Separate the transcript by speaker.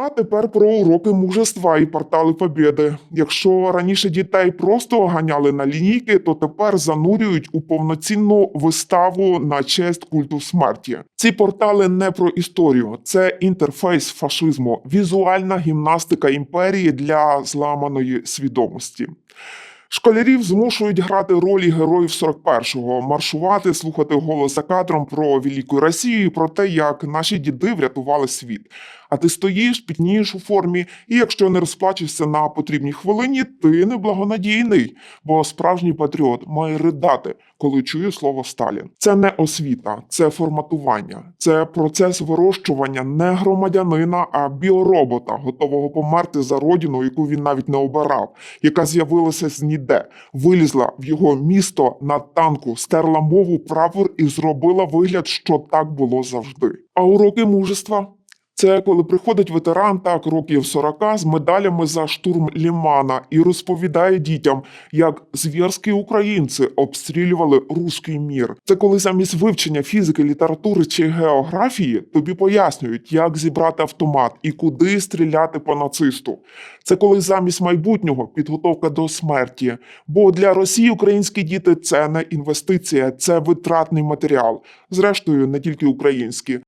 Speaker 1: А тепер про уроки мужества і портали Побєди. Якщо раніше дітей просто ганяли на лінійки, то тепер занурюють у повноцінну виставу на честь культу смерті. Ці портали не про історію, це інтерфейс фашизму, візуальна гімнастика імперії для зламаної свідомості. Школярів змушують грати ролі героїв 41-го, маршувати, слухати голос за кадром про велику Росію, і про те, як наші діди врятували світ. А ти стоїш, пітнієш у формі, і якщо не розплачешся на потрібній хвилині, ти неблагонадійний, бо справжній патріот має ридати, коли чує слово Сталін. Це не освіта, це форматування, це процес вирощування не громадянина, а біоробота, готового померти за родину, яку він навіть не обирав, яка з'явилася з ніде, вилізла в його місто на танку, стерла мову прапор і зробила вигляд, що так було завжди. А уроки мужества. Це коли приходить ветеран так років 40 з медалями за штурм Лімана і розповідає дітям, як звірські українці обстрілювали руський мір. Це коли замість вивчення фізики, літератури чи географії тобі пояснюють, як зібрати автомат і куди стріляти по нацисту. Це коли замість майбутнього підготовка до смерті. Бо для Росії українські діти це не інвестиція, це витратний матеріал. Зрештою, не тільки українські.